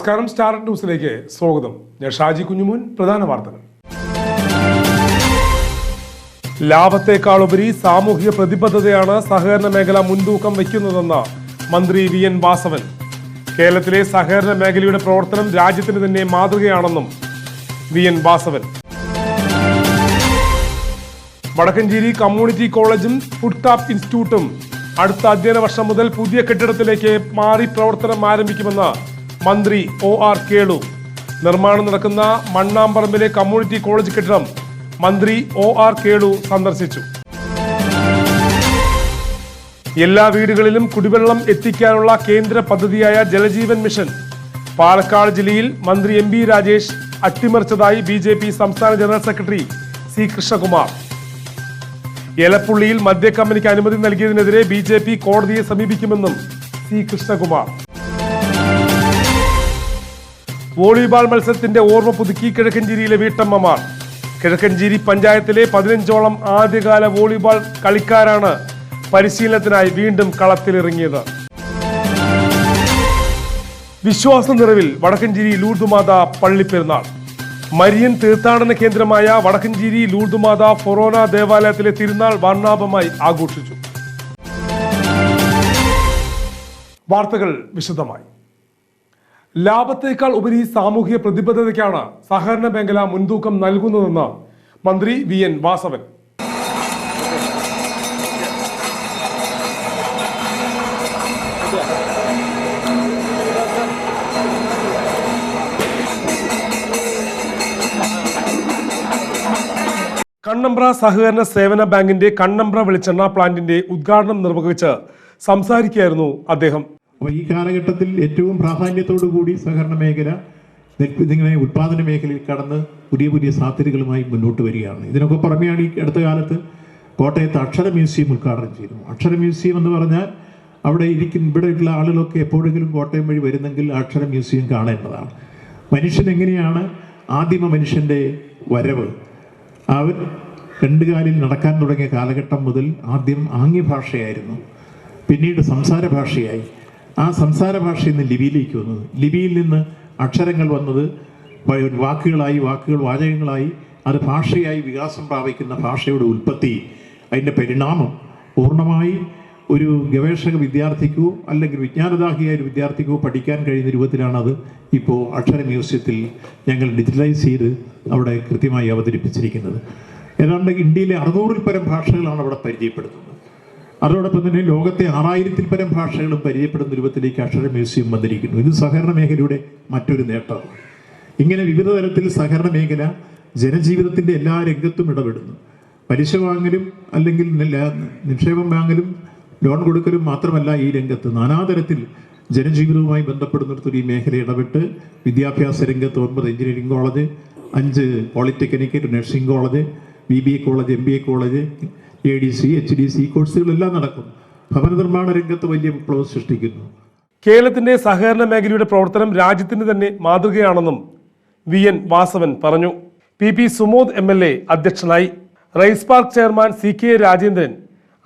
നമസ്കാരം സ്റ്റാർ ന്യൂസിലേക്ക് സ്വാഗതം. ഞാൻ ഷാജി കുഞ്ഞുമോൻ പ്രധാന വാർത്തകൾ. ലാഭത്തെക്കാളുപരി സാമൂഹിക പ്രതിബദ്ധതയാണ് സഹകരണ മേഖല മുൻതൂക്കം വയ്ക്കുന്നതെന്ന് മന്ത്രി വി എൻ വാസവൻ. കേരളത്തിലെ സഹകരണ മേഖലയുടെ പ്രവർത്തനം രാജ്യത്തിന് തന്നെ മാതൃകയാണെന്നും V N Vasavan. Vadakkanchery community കോളേജും ഫുഡ് ടാപ്പ് ഇൻസ്റ്റിറ്റ്യൂട്ടും അടുത്ത അധ്യയന വർഷം മുതൽ പുതിയ കെട്ടിടത്തിലേക്ക് മാറി പ്രവർത്തനം ആരംഭിക്കുമെന്ന് മന്ത്രി ഒ ആർ കേളു. നിർമ്മാണം നടക്കുന്ന മണ്ണാമ്പറമ്പിലെ കമ്മ്യൂണിറ്റി കോളേജ് കെട്ടിടം മന്ത്രി ഒ ആർ കേളു സന്ദർശിച്ചു. എല്ലാ വീടുകളിലും കുടിവെള്ളം എത്തിക്കാനുള്ള കേന്ദ്ര പദ്ധതിയായ ജലജീവൻ മിഷൻ പാലക്കാട് ജില്ലയിൽ മന്ത്രി എം ബി രാജേഷ് അട്ടിമറിച്ചതായി ബി ജെ പി സംസ്ഥാന ജനറൽ സെക്രട്ടറി സി കൃഷ്ണകുമാർ. എലപ്പുള്ളിയിൽ മദ്യക്കമ്പനിക്ക് അനുമതി നൽകിയതിനെതിരെ ബി ജെ പി കോടതിയെ സമീപിക്കുമെന്നും സി കൃഷ്ണകുമാർ. വോളിബോൾ മത്സരത്തിന്റെ ഓർമ്മ പുതുക്കി കിഴക്കഞ്ചേരിയിലെ വീട്ടമ്മമാർ. കിഴക്കഞ്ചേരി പഞ്ചായത്തിലെ പതിനഞ്ചോളം ആദ്യകാല വോളിബോൾ കളിക്കാരാണ് പരിശീലനത്തിനായി വീണ്ടും കളത്തിലിറങ്ങിയത്. വിശ്വാസ നിറവിൽ വടക്കഞ്ചേരി ലൂർദുമാത പള്ളിപ്പെരുന്നാൾ. മരിയൻ തീർത്ഥാടന കേന്ദ്രമായ വടക്കഞ്ചേരി ലൂർദുമാത ഫൊറോന ദേവാലയത്തിലെ തിരുനാൾ വർണാഭമായി ആഘോഷിച്ചു. വാർത്തകൾ വിശദമായി. ലാഭത്തേക്കാൾ ഉപരി സാമൂഹിക പ്രതിബദ്ധതയ്ക്കാണ് സഹകരണ മേഖല മുൻതൂക്കം നൽകുന്നതെന്ന് മന്ത്രി വി എൻ വാസവൻ. കണ്ണമ്പ്ര സഹകരണ സേവന ബാങ്കിന്റെ കണ്ണമ്പ്ര വെളിച്ചെണ്ണ പ്ലാന്റിന്റെ ഉദ്ഘാടനം നിർവഹിച്ച് സംസാരിക്കുകയായിരുന്നു അദ്ദേഹം. അപ്പോൾ ഈ കാലഘട്ടത്തിൽ ഏറ്റവും പ്രാധാന്യത്തോടു കൂടി സഹകരണ മേഖല ഇതിങ്ങനെ ഉത്പാദന മേഖലയിൽ കടന്ന് പുതിയ പുതിയ സാധ്യതകളുമായി മുന്നോട്ട് വരികയാണ്. ഇതിനൊക്കെ പുറമെയാണ് ഈ അടുത്ത കാലത്ത് കോട്ടയത്ത് അക്ഷര മ്യൂസിയം ഉദ്ഘാടനം ചെയ്തു അക്ഷര മ്യൂസിയം എന്ന് പറഞ്ഞാൽ അവിടെ ഇരിക്കുന്ന ഇവിടെയുള്ള ആളുകളൊക്കെ എപ്പോഴെങ്കിലും കോട്ടയം വഴി വരുന്നെങ്കിൽ അക്ഷര മ്യൂസിയം കാണേണ്ടതാണ് മനുഷ്യൻ എങ്ങനെയാണ് ആദിമ മനുഷ്യന്റെ വരവ്? അവർ രണ്ട് കാലിൽ നടക്കാൻ തുടങ്ങിയ കാലഘട്ടം മുതൽ ആദ്യം ആംഗ്യഭാഷയായിരുന്നു പിന്നീട് സംസാര ഭാഷയായി. ആ സംസാര ഭാഷയിൽ നിന്ന് ലിപിയിലേക്ക് വന്നത്. ലിപിയിൽ നിന്ന് അക്ഷരങ്ങൾ വന്നത് വാക്കുകളായി വാക്കുകൾ വാചകങ്ങളായി അത് ഭാഷയായി വികാസം പ്രാപിക്കുന്ന ഭാഷയുടെ ഉൽപ്പത്തി അതിന്റെ പരിണാമം പൂർണമായി ഒരു ഗവേഷക വിദ്യാർത്ഥിക്കോ അല്ലെങ്കിൽ വിജ്ഞാനദാഹിയായ ഒരു വിദ്യാർത്ഥിക്കോ പഠിക്കാൻ കഴിയുന്ന രൂപത്തിലാണത് ഇപ്പോൾ അക്ഷര മ്യൂസിയത്തിൽ ഞങ്ങൾ ഡിജിറ്റലൈസ് ചെയ്ത് അവിടെ കൃത്യമായി അവതരിപ്പിച്ചിരിക്കുന്നത്. ഏതാണ്ട് ഇന്ത്യയിലെ അറുന്നൂറിൽ പരം ഭാഷകളാണ് അവിടെ പരിചയപ്പെടുത്തുന്നത് അതോടൊപ്പം തന്നെ ലോകത്തെ ആറായിരത്തിൽ പരം ഭാഷകളും പരിചയപ്പെടുന്ന രൂപത്തിലേക്ക് അക്ഷര മ്യൂസിയം വന്നിരിക്കുന്നു. ഇത് സഹകരണ മേഖലയുടെ മറ്റൊരു നേട്ടമാണ്. ഇങ്ങനെ വിവിധ തരത്തിൽ സഹകരണ മേഖല ജനജീവിതത്തിന്റെ എല്ലാ രംഗത്തും ഇടപെടുന്നു. പലിശ വാങ്ങലും അല്ലെങ്കിൽ നിക്ഷേപം വാങ്ങലും ലോൺ കൊടുക്കലും മാത്രമല്ല ഈ രംഗത്ത്. നാനാതരത്തിൽ ജനജീവിതവുമായി ബന്ധപ്പെടുന്നിടത്തൊരു ഈ മേഖല ഇടപെട്ട് വിദ്യാഭ്യാസ രംഗത്ത് ഒൻപത് എഞ്ചിനീയറിംഗ് കോളേജ് അഞ്ച് polytechnic nursing college B B A college M B A college A D C H D C കോഴ്സുകളെല്ലാം നടക്കുന്നു ഭവന നിർമ്മാണ രംഗത്ത് വലിയ വിപ്ലവം സൃഷ്ടിക്കുന്നു. കേരളത്തിന്റെ സഹകരണ മേഖലയുടെ പ്രവർത്തനം രാജ്യത്തിന് തന്നെ മാതൃകയാണെന്നും വി എൻ വാസവൻ പറഞ്ഞു. P P Sumod M L A അധ്യക്ഷനായി. Rice park chairman C K Rajendran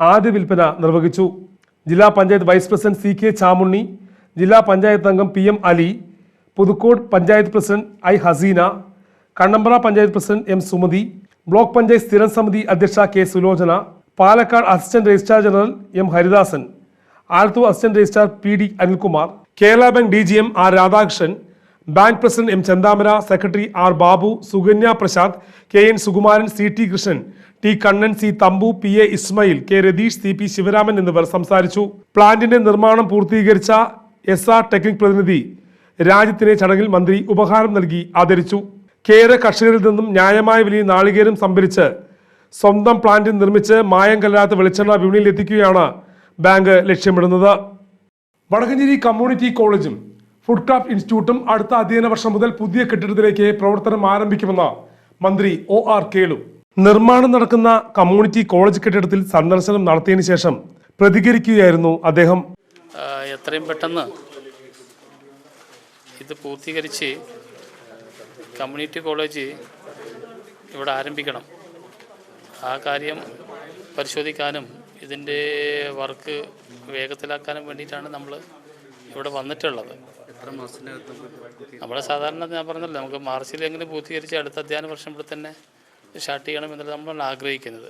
ആദ്യ വിൽപ്പന നിർവഹിച്ചു. ജില്ലാ panchayat vice president C K Chamunni ജില്ലാ പഞ്ചായത്ത് അംഗം P M Ali Puthucode panchayat president I Haseena Kannambra panchayat president M Sumathi block panchayat സ്ഥിരം സമിതി അധ്യക്ഷ K Sulochana Palakkad assistant registrar general M Haridasan Alathur assistant registrar P D Anilkumar Kerala bank D G M R Radhakrishnan bank president M Chandamara secretary R Babu Sukanya Prasad K N Sukumaran C T Krishnan T Kannan C Thampu P A Ismail K Ratheesh C P Sivaraman എന്നിവർ സംസാരിച്ചു. പ്ലാന്റിന്റെ നിർമ്മാണം പൂർത്തീകരിച്ച S R technique പ്രതിനിധി രാജ്യത്തിനെ ചടങ്ങിൽ മന്ത്രി ഉപഹാരം നൽകി ആദരിച്ചു. കേര കർഷകരിൽ നിന്നും ന്യായമായ വിലയിൽ നാളികേരം സംഭരിച്ച് സ്വന്തം പ്ലാന്റ് നിർമ്മിച്ച് മായം കല്ലാത്ത വെളിച്ചെണ്ണ വിപണിയിൽ എത്തിക്കുകയാണ് ബാങ്ക് ലക്ഷ്യമിടുന്നത്. വടക്കഞ്ചേരി കമ്മ്യൂണിറ്റി കോളേജും ഫുഡ് ക്രാഫ്റ്റ് ഇൻസ്റ്റിറ്റ്യൂട്ടും അടുത്ത അധ്യയന വർഷം മുതൽ പുതിയ കെട്ടിടത്തിലേക്ക് പ്രവർത്തനം ആരംഭിക്കുമെന്ന് മന്ത്രി ഒ ആർ കേളു. നിർമ്മാണം നടക്കുന്ന കമ്മ്യൂണിറ്റി കോളേജ് കെട്ടിടത്തിൽ സന്ദർശനം നടത്തിയതിനു ശേഷം പ്രതികരിക്കുകയായിരുന്നു അദ്ദേഹം. എത്രയും പെട്ടെന്ന് ഇത് പൂർത്തീകരിച്ച് കമ്മ്യൂണിറ്റി കോളേജ് ഇവിടെ ആരംഭിക്കണം. ആ കാര്യം പരിശോധിക്കാനും ഇതിന്റെ വർക്ക് വേഗത്തിലാക്കാനും വേണ്ടിയിട്ടാണ് നമ്മൾ ഇവിടെ വന്നിട്ടുള്ളത്. നമ്മുടെ സാധാരണ ഞാൻ പറഞ്ഞല്ലോ നമുക്ക് മാർച്ചിൽ എങ്ങനെ പൂർത്തീകരിച്ച് അടുത്ത അധ്യയന വർഷം ഇവിടെ തന്നെ സ്റ്റാർട്ട് ചെയ്യണം എന്നുള്ളത് നമ്മളാണ് ആഗ്രഹിക്കുന്നത്.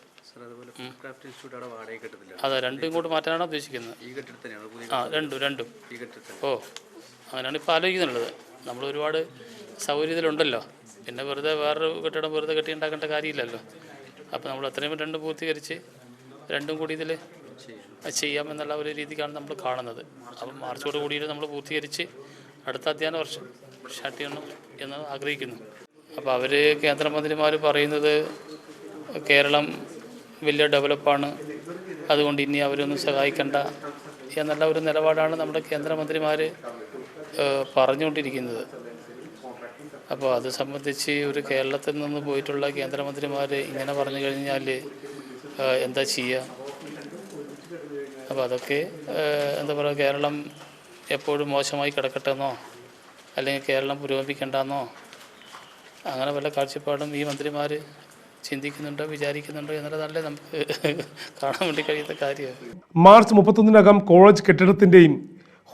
അതെ രണ്ടും ഇങ്ങോട്ട് മാറ്റാനാണ് ഉദ്ദേശിക്കുന്നത്. ആ രണ്ടും രണ്ടും. ഓ അങ്ങനെയാണ് ഇപ്പോൾ ആലോചിക്കുന്നുള്ളത്. നമ്മൾ ഒരുപാട് സൗകര്യത്തിലുണ്ടല്ലോ. പിന്നെ വെറുതെ വേറൊരു കെട്ടിടം വെറുതെ കെട്ടി ഉണ്ടാക്കേണ്ട കാര്യമില്ലല്ലോ. അപ്പോൾ നമ്മൾ അത്രയും രണ്ടും പൂർത്തീകരിച്ച് രണ്ടും കൂടി ഇതിൽ ചെയ്യാം എന്നുള്ള ഒരു രീതിക്കാണ് നമ്മൾ കാണുന്നത്. അപ്പം മാർച്ചോട് കൂടിയിട്ട് നമ്മൾ പൂർത്തീകരിച്ച് അടുത്ത അധ്യയന വർഷം സ്റ്റാർട്ട് ചെയ്യണം എന്ന് ആഗ്രഹിക്കുന്നു. അപ്പോൾ അവർ കേന്ദ്രമന്ത്രിമാർ പറയുന്നത് കേരളം വലിയ ഡെവലപ്പാണ്. അതുകൊണ്ട് ഇനി അവരൊന്നും സഹായിക്കണ്ട എന്നുള്ള ഒരു നിലപാടാണ് നമ്മുടെ കേന്ദ്രമന്ത്രിമാർ പറഞ്ഞുകൊണ്ടിരിക്കുന്നത്. അപ്പോൾ അത് സംബന്ധിച്ച് ഒരു കേരളത്തിൽ നിന്ന് പോയിട്ടുള്ള കേന്ദ്രമന്ത്രിമാർ ഇങ്ങനെ പറഞ്ഞു കഴിഞ്ഞാൽ എന്താ ചെയ്യുക അപ്പോൾ അതൊക്കെ എന്താ പറയുക കേരളം എപ്പോഴും മോശമായി കിടക്കട്ടെന്നോ അല്ലെങ്കിൽ കേരളം പുരോഗമിക്കണ്ടെന്നോ അങ്ങനെ വല്ല കാഴ്ചപ്പാടും ഈ മന്ത്രിമാർ ചിന്തിക്കുന്നുണ്ടോ വിചാരിക്കുന്നുണ്ടോ എന്നുള്ളതല്ലേ നമുക്ക് കാണാൻ വേണ്ടി കഴിയുന്ന കാര്യമാണ് മാർച്ച് മുപ്പത്തൊന്നിനകം കോളേജ് കെട്ടിടത്തിന്റെയും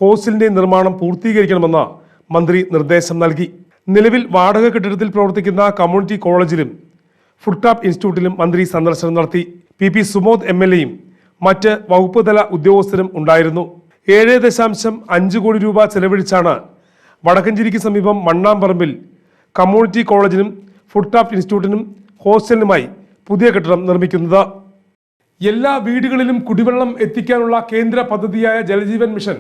ഹോസ്റ്റലിന്റെയും നിർമ്മാണം പൂർത്തീകരിക്കണമെന്ന് മന്ത്രി നിർദ്ദേശം നൽകി. നിലവിൽ വാടക കെട്ടിടത്തിൽ പ്രവർത്തിക്കുന്ന കമ്മ്യൂണിറ്റി കോളേജിലും ഫുഡ് ക്രാഫ്റ്റ് ഇൻസ്റ്റിറ്റ്യൂട്ടിലും മന്ത്രി സന്ദർശനം നടത്തി. P P Sumod M L എയും മറ്റ് വകുപ്പ് തല ഉദ്യോഗസ്ഥരും ഉണ്ടായിരുന്നു. ഏഴ് ദശാംശം അഞ്ച് കോടി രൂപ ചെലവഴിച്ചാണ് വടക്കഞ്ചേരിക്ക് സമീപം മണ്ണാമ്പറമ്പിൽ കമ്മ്യൂണിറ്റി കോളേജിനും ഫുഡ് ക്രാഫ്റ്റ് ഇൻസ്റ്റിറ്റ്യൂട്ടിനും ഹോസ്റ്റലിനുമായി പുതിയ കെട്ടിടം നിർമ്മിക്കുന്നത്. എല്ലാ വീടുകളിലും കുടിവെള്ളം എത്തിക്കാനുള്ള കേന്ദ്ര പദ്ധതിയായ ജലജീവൻ മിഷൻ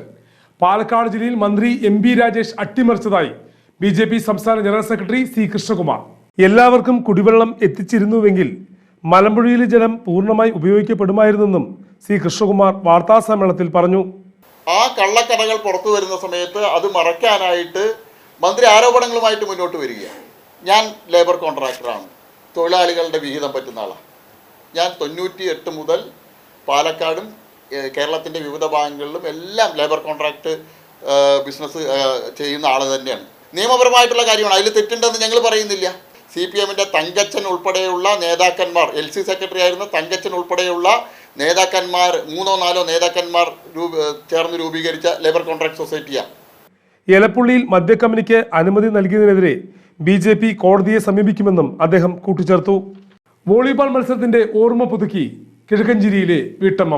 പാലക്കാട് ജില്ലയിൽ മന്ത്രി എം രാജേഷ് അട്ടിമറിച്ചതായി ബി ജെ പി സംസ്ഥാന ജനറൽ സെക്രട്ടറി സി കൃഷ്ണകുമാർ. എല്ലാവർക്കും കുടിവെള്ളം എത്തിച്ചിരുന്നുവെങ്കിൽ മലമ്പുഴയിലെ ജലം പൂർണമായി ഉപയോഗിക്കപ്പെടുമായിരുന്നെന്നും സി കൃഷ്ണകുമാർ വാർത്താസമ്മേളനത്തിൽ പറഞ്ഞു. ആ കള്ളക്കടകൾ പുറത്തു വരുന്ന സമയത്ത് അത് മറയ്ക്കാനായിട്ട് മന്ത്രി ആരോപണങ്ങളുമായിട്ട് മുന്നോട്ട് വരികയാണ്. ഞാൻ ലേബർ കോൺട്രാക്ടറാണ് തൊഴിലാളികളുടെ വിഹിതം പറ്റുന്ന ആളാണ്. ഞാൻ തൊണ്ണൂറ്റി എട്ട് മുതൽ പാലക്കാടും കേരളത്തിന്റെ വിവിധ ഭാഗങ്ങളിലും എല്ലാം ലേബർ കോൺട്രാക്ട് ബിസിനസ് ചെയ്യുന്ന ആൾ തന്നെയാണ്. നിയമപരമായിട്ടുള്ള കാര്യമാണ്. അതിൽ തെറ്റുണ്ടെന്ന് ഞങ്ങൾ പറയുന്നില്ല. സി പി എമ്മിന്റെ തങ്കച്ചൻ ഉൾപ്പെടെയുള്ള നേതാക്കന്മാർ എൽ സി സെക്രട്ടറി ആയിരുന്ന തങ്കച്ചൻ ഉൾപ്പെടെയുള്ള നേതാക്കന്മാർ മൂന്നോ നാലോ നേതാക്കന്മാർ ചേർന്ന് രൂപീകരിച്ച ലേബർ കോൺട്രാക്ട് സൊസൈറ്റിയാണ് എലപ്പുള്ളിയിൽ മദ്യക്കമ്പനിക്ക് അനുമതി നൽകിയതിനെതിരെ ബി ജെ പി കോടതിയെ സമീപിക്കുമെന്നും അദ്ദേഹം കൂട്ടിച്ചേർത്തു. വോളിബോൾ മത്സരത്തിന്റെ ഓർമ്മ പുതുക്കി കിഴക്കഞ്ചേരിയിലെ വീട്ടമ്മ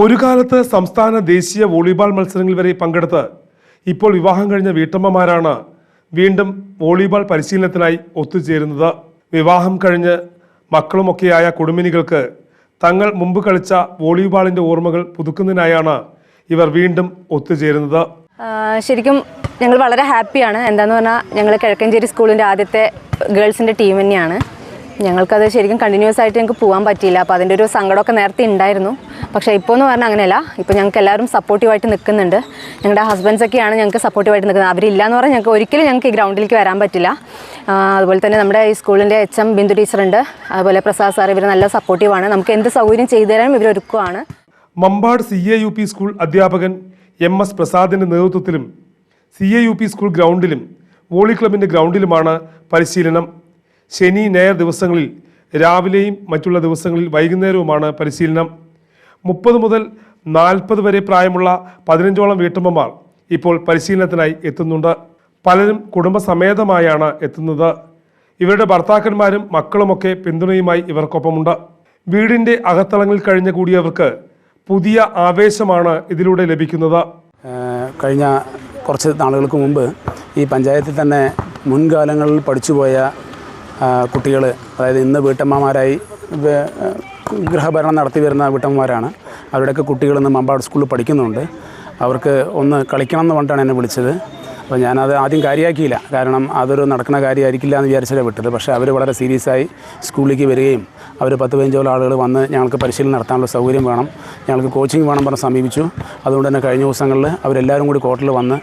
ഒരു കാലത്ത് സംസ്ഥാന ദേശീയ വോളിബോൾ മത്സരങ്ങളിൽ വരെ പങ്കെടുത്ത് ഇപ്പോൾ വിവാഹം കഴിഞ്ഞ വീട്ടമ്മമാരാണ് വീണ്ടും വോളിബോൾ പരിശീലനത്തിനായി ഒത്തുചേരുന്നത്. വിവാഹം കഴിഞ്ഞ് മക്കളുമൊക്കെയായ കുടുംബിനികൾക്ക് തങ്ങൾ മുമ്പ് കളിച്ച വോളിബോളിന്റെ ഓർമ്മകൾ പുതുക്കുന്നതിനായാണ് ഇവർ വീണ്ടും ഒത്തുചേരുന്നത്. ശരിക്കും ഞങ്ങൾ വളരെ ഹാപ്പിയാണ്. എന്താന്ന് പറഞ്ഞാൽ ഞങ്ങൾ കിഴക്കഞ്ചേരി സ്കൂളിന്റെ ആദ്യത്തെ ഗേൾസിന്റെ ടീം തന്നെയാണ്. ഞങ്ങൾക്കത് ശരിക്കും കണ്ടിന്യൂസ് ആയിട്ട് ഞങ്ങൾക്ക് പോകാൻ പറ്റിയില്ല. അപ്പോൾ അതിന്റെ ഒരു സങ്കടമൊക്കെ നേരത്തെ ഉണ്ടായിരുന്നു പക്ഷേ ഇപ്പോൾ എന്ന് പറഞ്ഞാൽ അങ്ങനെയല്ല. ഇപ്പോൾ ഞങ്ങൾക്ക് എല്ലാവരും സപ്പോർട്ടീവായിട്ട് നിൽക്കുന്നുണ്ട് ഞങ്ങളുടെ ഹസ്ബൻഡ്സൊക്കെയാണ് ഞങ്ങൾക്ക് സപ്പോർട്ടീവായിട്ട് നിൽക്കുന്നത് അവരില്ല എന്ന് പറഞ്ഞാൽ ഞങ്ങൾക്ക് ഒരിക്കലും ഞങ്ങൾക്ക് ഈ ഗ്രൗണ്ടിലേക്ക് വരാൻ പറ്റില്ല. അതുപോലെ തന്നെ നമ്മുടെ ഈ സ്കൂളിന്റെ എച്ച് എം ബിന്ദു ടീച്ചറുണ്ട് അതുപോലെ പ്രസാദ് സാർ ഇവർ നല്ല സപ്പോർട്ടീവാണ് നമുക്ക് എന്ത് സൗകര്യം ചെയ്തു തരാനും ഇവർ ഒരുക്കുവാണ്. Mampad C A U P school അധ്യാപകൻ എം എസ് പ്രസാദിന്റെ നേതൃത്വത്തിലും C A U P school ഗ്രൗണ്ടിലും volley ക്ലബിന്റെ ഗ്രൗണ്ടിലുമാണ് പരിശീലനം ശനി ഞായർ ദിവസങ്ങളിൽ രാവിലെയും മറ്റുള്ള ദിവസങ്ങളിൽ വൈകുന്നേരവുമാണ് പരിശീലനം. മുപ്പത് മുതൽ നാൽപ്പത് വരെ പ്രായമുള്ള പതിനഞ്ചോളം വീട്ടമ്മമാർ ഇപ്പോൾ പരിശീലനത്തിനായി എത്തുന്നുണ്ട്. പലരും കുടുംബസമേതമായാണ് എത്തുന്നത്. ഇവരുടെ ഭർത്താക്കന്മാരും മക്കളുമൊക്കെ പിന്തുണയുമായി ഇവർക്കൊപ്പമുണ്ട്. വീടിന്റെ അകത്തളങ്ങളിൽ കഴിഞ്ഞ കൂടിയവർക്ക് പുതിയ ആവേശമാണ് ഇതിലൂടെ ലഭിക്കുന്നത്. കഴിഞ്ഞ കുറച്ച് നാളുകൾക്ക് മുമ്പ് ഈ പഞ്ചായത്തിൽ തന്നെ മുൻകാലങ്ങളിൽ പഠിച്ചുപോയ കുട്ടികൾ അതായത് ഇന്ന് വീട്ടമ്മമാരായി ഗൃഹഭരണം നടത്തി വരുന്ന വീട്ടമ്മമാരാണ്. അവരുടെയൊക്കെ കുട്ടികൾ ഇന്ന് മമ്പാട് സ്കൂളിൽ പഠിക്കുന്നുണ്ട്. അവർക്ക് ഒന്ന് കളിക്കണം എന്ന് പറഞ്ഞിട്ടാണ് എന്നെ വിളിച്ചത്. അപ്പോൾ ഞാനത് ആദ്യം കാര്യമാക്കിയില്ല കാരണം അതൊരു നടക്കുന്ന കാര്യമായിരിക്കില്ല എന്ന് വിചാരിച്ചാണ് വിട്ടത്. പക്ഷേ അവർ വളരെ സീരിയസ് ആയി സ്കൂളിലേക്ക് വരികയും അവർ പത്ത് പതിനഞ്ചോളം ആളുകൾ വന്ന് ഞങ്ങൾക്ക് പരിശീലനം നടത്താനുള്ള സൗകര്യം വേണം. ഞങ്ങൾക്ക് കോച്ചിങ് വേണം പറഞ്ഞ് സമീപിച്ചു. അതുകൊണ്ട് തന്നെ കഴിഞ്ഞ ദിവസങ്ങളിൽ അവരെല്ലാവരും കൂടി കോർട്ടിൽ വന്ന്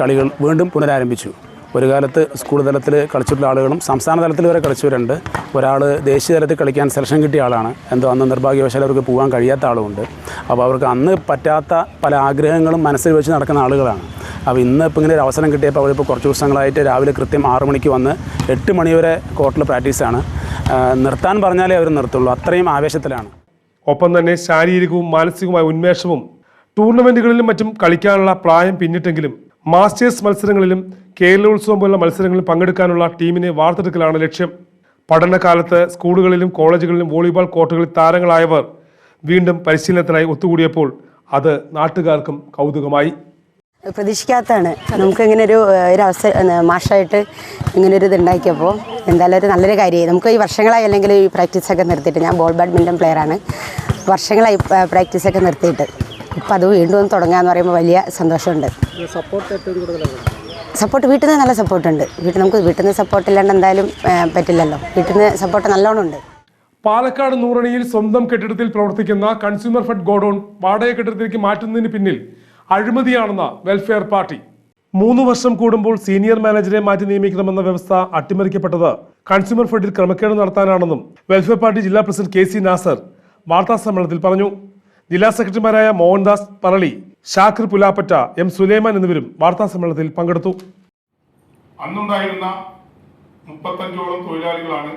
കളികൾ വീണ്ടും പുനരാരംഭിച്ചു. ഒരു കാലത്ത് സ്കൂൾ തലത്തിൽ കളിച്ചിട്ടുള്ള ആളുകളും സംസ്ഥാന തലത്തിൽ വരെ കളിച്ചവരുണ്ട്. ഒരാൾ ദേശീയ തലത്തിൽ കളിക്കാൻ സെലക്ഷൻ കിട്ടിയ ആളാണ്. എന്തോ അന്ന് നിർഭാഗ്യവശാൽ അവർക്ക് പോകാൻ കഴിയാത്ത ആളുമുണ്ട്. അപ്പോൾ അവർക്ക് അന്ന് പറ്റാത്ത പല ആഗ്രഹങ്ങളും മനസ്സിൽ വെച്ച് നടക്കുന്ന ആളുകളാണ്. അപ്പോൾ ഇന്ന് ഇപ്പോൾ ഇങ്ങനെ ഒരു അവസരം കിട്ടിയപ്പോൾ അവരിപ്പോൾ കുറച്ച് ദിവസങ്ങളായിട്ട് രാവിലെ കൃത്യം ആറ് മണിക്ക് വന്ന് എട്ട് മണിവരെ കോർട്ടിൽ പ്രാക്ടീസാണ് നിർത്താൻ പറഞ്ഞാലേ അവർ നിർത്തുള്ളൂ. അത്രയും ആവേശത്തിലാണ്. ഒപ്പം തന്നെ ശാരീരികവും മാനസികവുമായ ഉന്മേഷവും ടൂർണമെന്റുകളിലും മറ്റും കളിക്കാനുള്ള പ്രായം പിന്നിട്ടെങ്കിലും മാസ്റ്റേഴ്സ് മത്സരങ്ങളിലും കേരളോത്സവം പോലുള്ള മത്സരങ്ങളിൽ പങ്കെടുക്കാനുള്ള ടീമിനെ വാർത്തെടുക്കലാണ് ലക്ഷ്യം. പഠനകാലത്ത് സ്കൂളുകളിലും കോളേജുകളിലും വോളിബോൾ കോർട്ടുകളിൽ താരങ്ങളായവർ വീണ്ടും പരിശീലനത്തിനായി ഒത്തുകൂടിയപ്പോൾ അത് നാട്ടുകാർക്കും കൗതുകമായി. പ്രതീക്ഷിക്കാത്തതാണ്. നമുക്ക് ഇങ്ങനെ ഒരു ഒരു അവസരം ഏ, മാഷായിട്ട് ഇങ്ങനെ ഒരു ഇതുണ്ടാക്കിയപ്പോൾ എന്തായാലും ഒരു നല്ലൊരു കാര്യമായി. നമുക്ക് ഈ വർഷങ്ങളായി അല്ലെങ്കിൽ ഈ പ്രാക്ടീസൊക്കെ നിർത്തിയിട്ട് ഞാൻ ബോൾ ബാഡ്മിന്റൺ പ്ലെയറാണ് വർഷങ്ങളായി പ്രാക്ടീസൊക്കെ നിർത്തിയിട്ട്. ഇപ്പം അത് വീണ്ടും ഒന്ന് തുടങ്ങാന്ന് പറയുമ്പോൾ വലിയ സന്തോഷമുണ്ട്. സപ്പോർട്ട് വീട്ടിൽ നിന്ന് നല്ല സപ്പോർട്ടുണ്ട്. വീട്ടിൽ നമുക്ക് വീട്ടിൽ നിന്ന് സപ്പോർട്ട് ഇല്ലാണ്ട് എന്തായാലും പറ്റില്ലല്ലോ. വീട്ടിൽ നിന്ന് സപ്പോർട്ട് നല്ലോണം ഉണ്ട് പാലക്കാട് നൂറണിയിൽ സ്വന്തം കെട്ടിടത്തിൽ പ്രവർത്തിക്കുന്ന കൺസ്യൂമർ ഫെഡ് ഗോഡൌൺ വാടക കെട്ടിടത്തിലേക്ക് മാറ്റുന്നതിന് പിന്നിൽ അഴിമതിയാണെന്ന വെൽഫെയർ പാർട്ടി മൂന്ന് വർഷം കൂടുമ്പോൾ സീനിയർ മാനേജരെ മാറ്റി നിയമിക്കണമെന്ന വ്യവസ്ഥ അട്ടിമറിക്കപ്പെട്ടത് കൺസ്യൂമർ ഫെഡിൽ ക്രമക്കേട് നടത്താനാണെന്നും വെൽഫെയർ പാർട്ടി ജില്ലാ പ്രസിഡന്റ് കെ സി നാസർ വാർത്താ സമ്മേളനത്തിൽ പറഞ്ഞു. ജില്ലാ സെക്രട്ടറിമാരായ മോഹൻദാസ് പറളി ഷാഖിർ പുലാപ്പറ്റ എം സുലൈമാൻ എന്നിവരും വാർത്താ സമ്മേളനത്തിൽ പങ്കെടുത്തു. അന്നുണ്ടായിരുന്ന മുപ്പത്തഞ്ചോളം തൊഴിലാളികളാണ്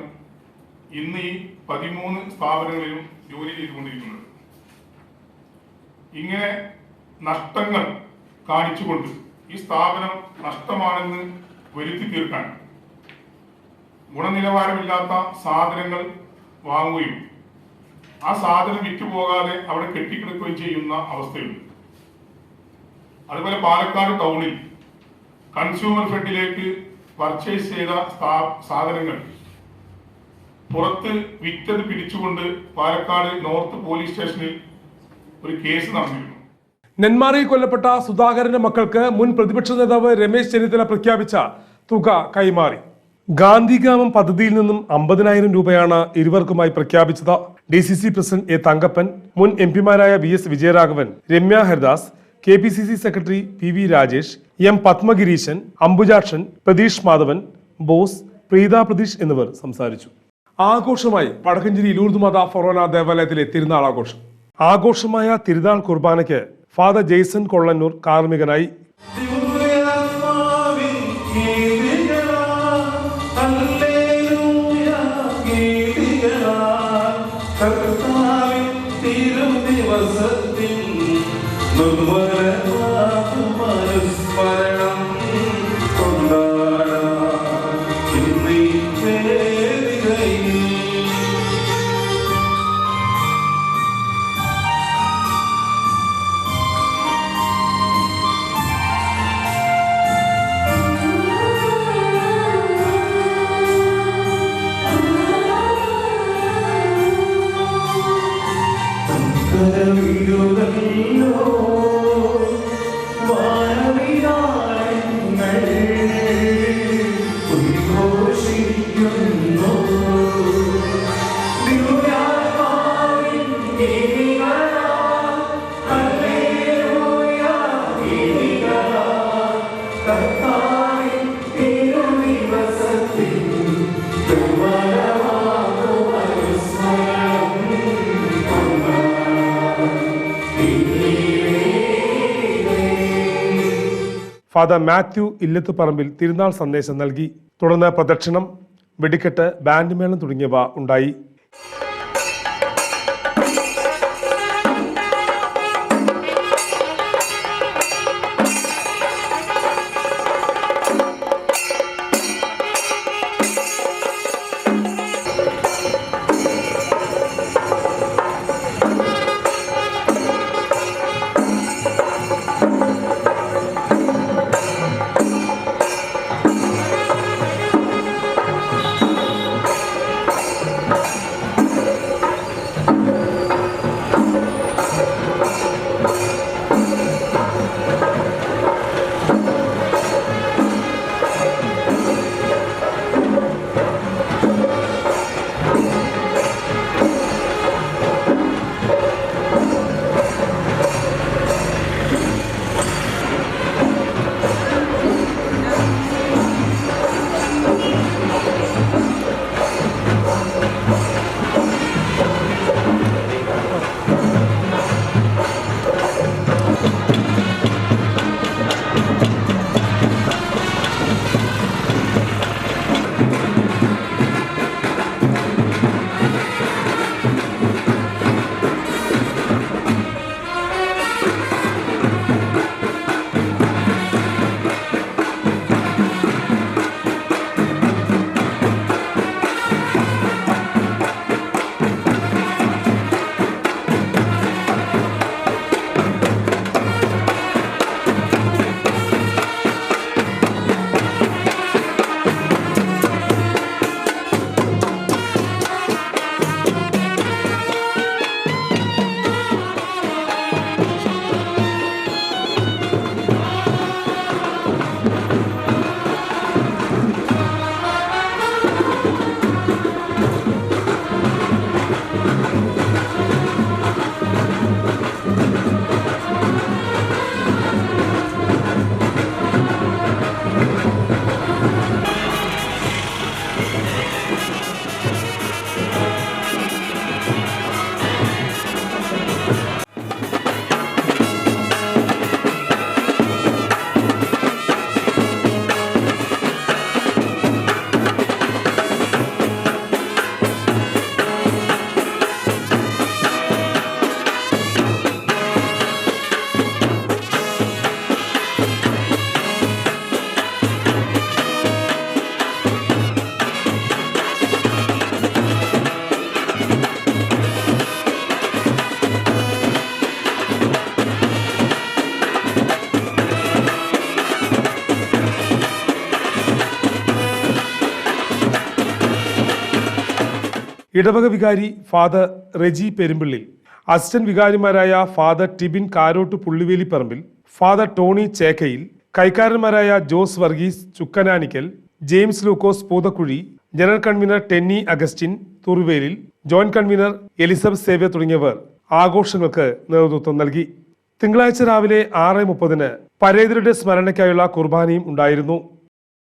ഇന്ന് ഈ പതിമൂന്ന് സ്ഥാപനങ്ങളിലും ജോലി ചെയ്തുകൊണ്ടിരിക്കുന്നത്. ഇങ്ങനെ നഷ്ടങ്ങൾ കാണിച്ചുകൊണ്ട് ഈ സ്ഥാപനം നഷ്ടമാണെന്ന് വരുത്തി തീർക്കാൻ ഗുണനിലവാരമില്ലാത്ത സാധനങ്ങൾ വാങ്ങുകയും ആ സാധനം വിറ്റുപോകാതെ അവിടെ കെട്ടിക്കിടക്കുകയും ചെയ്യുന്ന അവസ്ഥയുണ്ട്. അതുപോലെ പാലക്കാട് ടൗണിൽ കൺസ്യൂമർ ഫെഡിലേക്ക് പർച്ചേസ് ചെയ്ത സാധനങ്ങൾ പുറത്ത് വിറ്റത് പിടിച്ചുകൊണ്ട് പാലക്കാട് നോർത്ത് പോലീസ് സ്റ്റേഷനിൽ ഒരു കേസ് നടന്നിരുന്നു. നെന്മാറയിൽ കൊല്ലപ്പെട്ട സുധാകരന്റെ മക്കൾക്ക് മുൻ പ്രതിപക്ഷ നേതാവ് രമേശ് ചെന്നിത്തല പ്രഖ്യാപിച്ച തുക കൈമാറി. ഗാന്ധിഗ്രാമം പദ്ധതിയിൽ നിന്നും അമ്പതിനായിരം രൂപയാണ് ഇരുവർക്കുമായി പ്രഖ്യാപിച്ചത്. D C C president A Thankappan മുൻ M പിമാരായ V S Vijayaraghavan Ramya Haridas K P C C secretary P V Rajesh M Padmagireeshan Ambujakshan Pratheesh Madhavan Bose Preetha Pratheesh എന്നിവർ സംസാരിച്ചു. ആഘോഷമായി വടക്കഞ്ചേരി ലൂർദുമാത ഫൊറോന ദേവാലയത്തിലെ തിരുനാൾ ആഘോഷം ആഘോഷമായ തിരുനാൾ കുർബാനയ്ക്ക് father Jaison Kollannur say father Mathew Illathuparambil തിരുനാൾ സന്ദേശം നൽകി. തുടർന്ന് പ്രദക്ഷിണം വെടിക്കെട്ട് ബാൻഡ് മേളം തുടങ്ങിയവ ഉണ്ടായി. ഇടവക വികാരി ഫാദർ റെജി പെരുമ്പിള്ളി അസിസ്റ്റന്റ് വികാരിമാരായ father Tibin Karott Pullivelil Parambil father Tony Chekkayil കൈക്കാരന്മാരായ Jose Varghese Chukkananickal James Lukose Poothakuzhi general convener Tenny Augustine Thuruvelil joint convener Elizabeth സേവ്യ തുടങ്ങിയവർ ആഘോഷങ്ങൾക്ക് നേതൃത്വം നൽകി. തിങ്കളാഴ്ച രാവിലെ ആറ് മുപ്പതിന് പരേതരുടെ സ്മരണയ്ക്കായുള്ള കുർബാനയും ഉണ്ടായിരുന്നു.